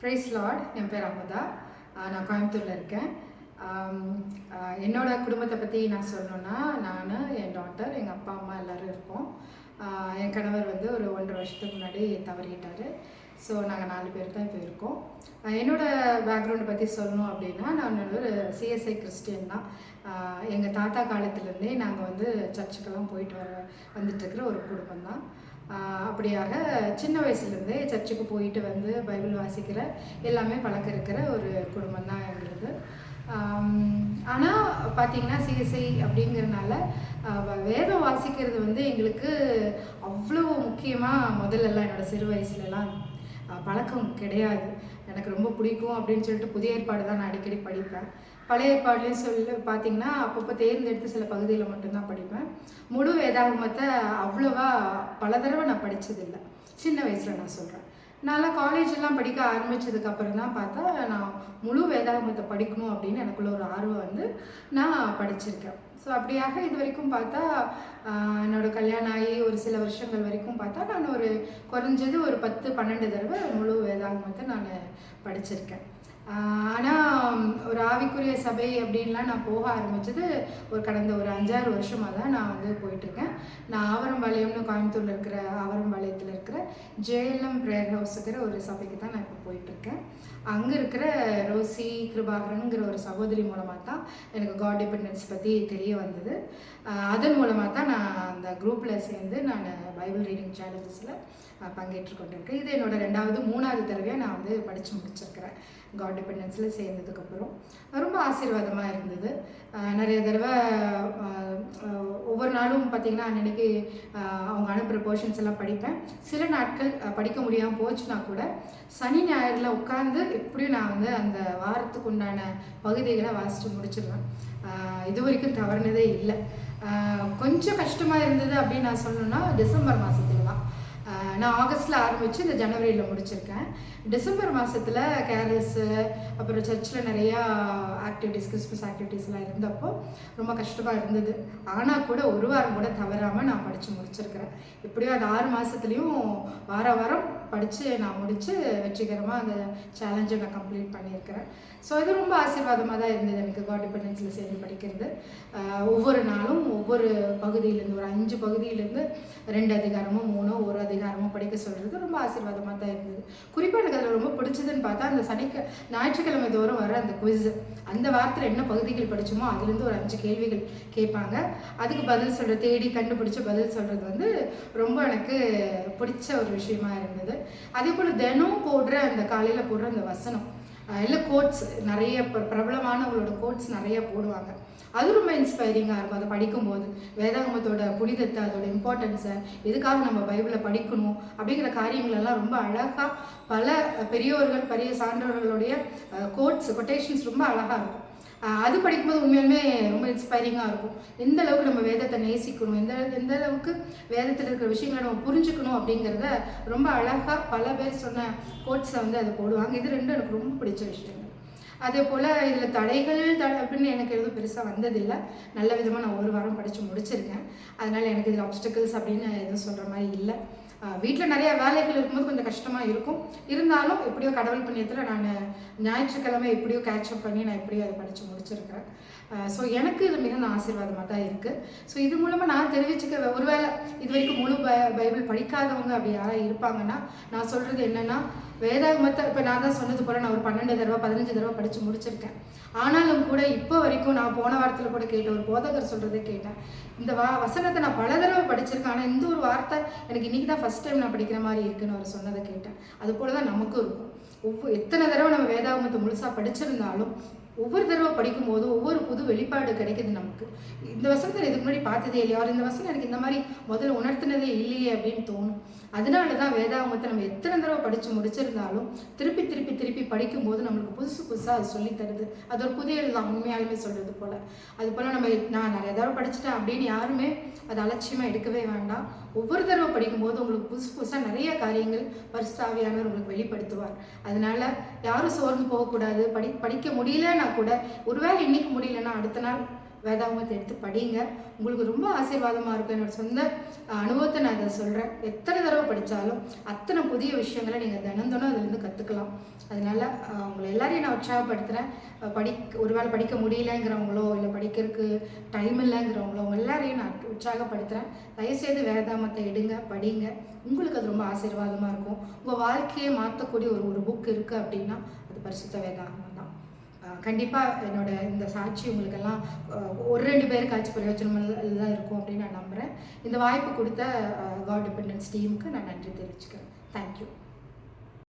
Price Lord என் பேர் அமுதா. நான் கோயம்புத்தூரில் இருக்கேன். என்னோடய குடும்பத்தை பற்றி நான் சொல்லணுன்னா நான் என் டாட்டர் எங்கள் அப்பா அம்மா எல்லோரும் இருக்கோம் என் கணவர் வந்து ஒரு ஒன்றரை வருஷத்துக்கு முன்னாடி தவறிட்டார். ஸோ நாங்கள் நாலு பேர் தான் இப்போ இருக்கோம். என்னோடய என்னோட பேக்ரவுண்டை பற்றி சொல்லணும் அப்படின்னா நான் ஒரு சிஎஸ்ஐ கிறிஸ்டியன் தான். எங்கள் தாத்தா காலத்துலேருந்தே நாங்கள் வந்து சர்ச்சுக்கெல்லாம் போயிட்டு வர வந்துட்டுருக்கிற ஒரு குடும்பம் தான். அப்படியாக சின்ன வயசுலேருந்தே சர்ச்சுக்கு போயிட்டு வந்து பைபிள் வாசிக்கிற எல்லாமே பழக்கம் இருக்கிற ஒரு குடும்பம் தான் எங்களுக்கு ஆனால் பார்த்தீங்கன்னா சிஎஸ்ஐ அப்படிங்கிறனால வேதம் வாசிக்கிறது வந்து எங்களுக்கு அவ்வளோ முக்கியமாக முதல்லலாம் என்னோடய சிறு வயசுலலாம். பழக்கம் கிடையாது. எனக்கு ரொம்ப பிடிக்கும் அப்படின்னு சொல்லிட்டு புதிய ஏற்பாடு தான் நான் அடிக்கடி படிப்பேன். பழைய ஏற்பாடுலேயும் சொல்லி பார்த்தீங்கன்னா அப்பப்போ தேர்ந்தெடுத்து சில பகுதியில் மட்டும்தான் படிப்பேன். முழு வேதாகமத்தை அவ்வளோவா பல தடவை நான் படித்ததில்லை சின்ன வயசில் நான் சொல்கிறேன் நான்லாம் காலேஜெல்லாம் படிக்க ஆரம்பிச்சதுக்கு அப்புறம் தான் பார்த்தா நான் முழு வேதாகமத்தை படிக்கணும் அப்படின்னு எனக்குள்ள ஒரு ஆர்வம் வந்து நான் படிச்சிருக்கேன். ஸோ அப்படியாக இது வரைக்கும் பார்த்தா என்னோட கல்யாணம் ஆகி ஒரு சில வருஷங்கள் வரைக்கும் பார்த்தா நான் ஒரு குறைஞ்சது ஒரு பத்து பன்னெண்டு தடவை முழு வேதாகமத்தை நான் படிச்சிருக்கேன். ஆனால் ஒரு ஆவிக்குரிய சபை அப்படின்லாம் நான் போக ஆரம்பித்தது ஒரு கடந்த ஒரு அஞ்சாறு வருஷமாக தான் நான் வந்து போயிட்டுருக்கேன். நான் ஆவரம்பாளையம்னு கோயம்புத்தூரில் இருக்கிற ஆவரம்பாளையத்தில் இருக்கிற ஜேஎல்எம் ப்ரேயர் ஹவுஸுங்கிற ஒரு சபைக்கு தான் நான் இப்போ போயிட்டுருக்கேன். அங்கே இருக்கிற ரோசி கிருபாகரனுங்கிற ஒரு சகோதரி மூலமாக தான் எனக்கு காட் டிபெண்டன்ஸ் பற்றி தெரிய வந்தது. அதன் மூலமாக தான் நான் அந்த குரூப்பில் சேர்ந்து நான் பைபிள் ரீடிங் சேலஞ்சஸில் பங்கேற்று கொண்டிருக்கேன். இது என்னோட ரெண்டாவது மூணாவது தடவையாக நான் வந்து படித்து முடிச்சிருக்கிறேன். காட் டிபெண்டன்ஸில் சேர்ந்ததுக்கப்புறம் ரொம்ப ஆசீர்வாதமாக இருந்தது. நிறைய தடவை ஒவ்வொரு நாளும் பார்த்திங்கன்னா அன்னைக்கு அவங்க அனுப்புகிற போர்ஷன்ஸ் எல்லாம் படிப்பேன். சில நாட்கள் படிக்க முடியாமல் போச்சுன்னா கூட சனி ஞாயிறில் உட்காந்து எப்படியும் நான் வந்து அந்த வாரத்துக்கு உண்டான பகுதிகளை வாசித்து முடிச்சிடுவேன் இது வரைக்கும் தவறுனதே இல்லை. கொஞ்சம் கஷ்டமாக இருந்தது அப்படின்னு நான் சொல்லணும்னா டிசம்பர் மாதத்தில் தான். நான் ஆகஸ்ட்டில் ஆரம்பித்து இந்த ஜனவரியில் முடிச்சிருக்கேன். டிசம்பர் மாதத்தில் கேரல்ஸு அப்புறம் சர்ச்சில் நிறையா ஆக்டிவிட்டீஸ் கிறிஸ்மஸ் ஆக்டிவிட்டீஸ்லாம் இருந்தப்போ ரொம்ப கஷ்டமாக இருந்தது. ஆனால் கூட ஒரு வாரம் கூட தவறாமல் நான் படித்து முடிச்சிருக்கிறேன். எப்படியோ அது ஆறு மாதத்துலேயும் வார வாரம் படித்து நான் முடித்து வெற்றிகரமாக அந்த சேலஞ்சை நான் கம்ப்ளீட் பண்ணியிருக்கிறேன். ஸோ இது ரொம்ப ஆசீர்வாதமாக தான் இருந்தது எனக்கு காட் டிபெண்டன்ஸில் சேர்ந்து படிக்கிறது. ஒவ்வொரு நாளும் ஒவ்வொரு பகுதியிலேருந்து ஒரு அஞ்சு பகுதியிலேருந்து ரெண்டு அதிகாரமோ மூணோ ஒரு அதிகாரமோ படிக்க சொல்கிறது ரொம்ப ஆசீர்வாதமாக தான் இருந்தது. எனக்கு அதில் ரொம்ப பிடிச்சதுன்னு பார்த்தா அந்த சனிக்க ஞாயிற்றுக்கிழமை தோறும் வர அந்த குவிஸ் அந்த வாரத்தில் என்ன பகுதிகள் படிச்சோமோ அதுலேருந்து ஒரு அஞ்சு கேள்விகள் கேட்பாங்க. அதுக்கு பதில் சொல்கிற தேடி கண்டுபிடிச்ச பதில் சொல்கிறது வந்து ரொம்ப எனக்கு பிடிச்ச ஒரு விஷயமா இருந்தது. அதே போல் தினம் போடுற அந்த காலையில் போடுற அந்த வசனம். இல்லை கோட்ஸ் நிறைய பிரபலமானவங்களோட கோட்ஸ் நிறைய போடுவாங்க. அது ரொம்ப இன்ஸ்பைரிங்காக இருக்கும். அதை படிக்கும்போது வேதாகமத்தோட புனிதத்தை அதோட இம்பார்ட்டன்ஸை எதுக்காக நம்ம பைபிளை படிக்கணும் அப்படிங்கிற காரியங்களெல்லாம் ரொம்ப அழகாக பல பெரியோர்கள் பெரிய சான்றோர்களுடைய கோட்ஸ் கொட்டேஷன்ஸ் ரொம்ப அழகாக இருக்கும். அது படிக்கும்போது உண்மையுமே ரொம்ப இன்ஸ்பைரிங்காக இருக்கும். எந்த அளவுக்கு நம்ம வேதத்தை நேசிக்கணும் எந்த எந்த அளவுக்கு வேதத்தில் இருக்கிற விஷயங்களை நம்ம புரிஞ்சுக்கணும் அப்படிங்கிறத ரொம்ப அழகாக பல பேர் சொன்ன கோட்ஸை வந்து அதை போடுவாங்க. இது ரெண்டும் எனக்கு ரொம்ப பிடிச்ச விஷயங்கள். அதே போல் இதில் தடைகள் தடை அப்படின்னு எனக்கு எதுவும் பெருசாக வந்ததில்லை. நல்ல விதமாக நான் ஒரு வாரம் படித்து முடிச்சிருக்கேன். அதனால் எனக்கு இதில் ஆப்ஸ்டக்கிள்ஸ் அப்படின்னு எதுவும் சொல்கிற மாதிரி இல்லை. வீட்டில் நிறைய வேலைகள் இருக்கும்போது கொஞ்சம் கஷ்டமாக இருக்கும். இருந்தாலும் எப்படியோ கடவுள் புண்ணியத்தில் நான் ஞாயிற்றுக்கிழமை எப்படியோ கேட்சப் பண்ணி நான் எப்படியோ அதை படித்து முடிச்சிருக்கிறேன். ஸோ எனக்கு இது மிகுந்த ஆசீர்வாதமாக தான் இருக்குது ஸோ இது மூலமாக நான் தெரிவிச்சுக்க ஒருவேளை இது வரைக்கும் முழு பை பைபிள் படிக்காதவங்க அப்படி யாராவது இருப்பாங்கன்னா நான் சொல்கிறது என்னென்னா வேதாகமத்தை இப்போ நான் தான் சொன்னது போல் நான் ஒரு பன்னெண்டு தடவை பதினஞ்சு தடவை படித்து முடிச்சிருக்கேன். ஆனாலும் கூட இப்போ வரைக்கும் நான் போன வாரத்தில் கூட கேட்ட ஒரு போதகர் சொல்கிறதே கேட்டேன். இந்த வா வசனத்தை நான் பல தடவை படிச்சிருக்கேன். ஆனால் இந்த ஒரு வார்த்தை எனக்கு இன்றைக்கி தான் ஃபஸ்ட் டைம் நான் படிக்கிற மாதிரி இருக்குன்னு அவர் சொன்னதை கேட்டேன். அது போல தான் நமக்கும் இருக்கும். ஒவ்வொரு எத்தனை தடவை நம்ம வேதாகமத்தை முழுசாக படிச்சிருந்தாலும் ஒவ்வொரு தடவை படிக்கும்போது ஒவ்வொரு புது வெளிப்பாடு கிடைக்குது நமக்கு. இந்த வசனத்தை இதுக்கு முன்னாடி பார்த்ததே இல்லையா? அவர் இந்த வசனம் எனக்கு இந்த மாதிரி முதல்ல உணர்த்தினதே இல்லையே அப்படின்னு தோணும். அதனால தான் வேதாகமத்தை நம்ம எத்தனை தடவை படித்து முடிச்சிருந்தாலும் திருப்பி திருப்பி திருப்பி படிக்கும்போது நம்மளுக்கு புதுசு புதுசாக அது சொல்லித்தருது அது ஒரு புதிய தான் உண்மையாலுமே சொல்கிறது போல். அது போல் நம்ம நான் நிறைய தடவை படிச்சிட்டேன் அப்படின்னு யாருமே அதை அலட்சியமாக எடுக்கவே வேண்டாம். ஒவ்வொரு தடவை படிக்கும்போது உங்களுக்கு புதுசு புதுசாக நிறைய காரியங்கள் பரிசுத்தாவியானவர் உங்களுக்கு வெளிப்படுத்துவார். அதனால யாரும் சோர்ந்து போகக்கூடாது. படி படிக்க முடியலன்னா கூட ஒருவேளை இன்னைக்கு முடியலன்னா அடுத்த நாள் வேதாகமத்தை எடுத்து படிங்க உங்களுக்கு ரொம்ப ஆசீர்வாதமாக இருக்கும் என்னோட சொந்த அனுபவத்தை நான் இதை சொல்கிறேன் எத்தனை தடவை படித்தாலும் அத்தனை புதிய விஷயங்களை நீங்கள் தினம் அதுலேருந்து கற்றுக்கலாம் அதனால உங்களை எல்லாரையும் நான் உற்சாகப்படுத்துகிறேன் படி ஒருவேளை படிக்க முடியலங்கிறவங்களோ இல்லை படிக்கிறதுக்கு டைம் இல்லைங்கிறவங்களோ உங்க எல்லாரையும் நான் உற்சாகப்படுத்துகிறேன் தயவுசெய்து வேதாமத்தை எடுங்க படிங்க. உங்களுக்கு அது ரொம்ப ஆசீர்வாதமாக இருக்கும். உங்கள் வாழ்க்கையை மாற்றக்கூடிய ஒரு ஒரு புக் இருக்குது அப்படின்னா அது பரிசுத்த வேதாகமம். கண்டிப்பாக என்னோட இந்த சாட்சி உங்களுக்கெல்லாம் ஒரு ரெண்டு பேருக்காச்சும் பிரயோஜனமாக தான் இருக்கும் அப்படின்னு நான் நம்புகிறேன் இந்த வாய்ப்பு கொடுத்த காட் டிபெண்டன்ஸ் டீமுக்கு நான் நன்றி தெரிவிச்சுக்கிறேன். தேங்க்யூ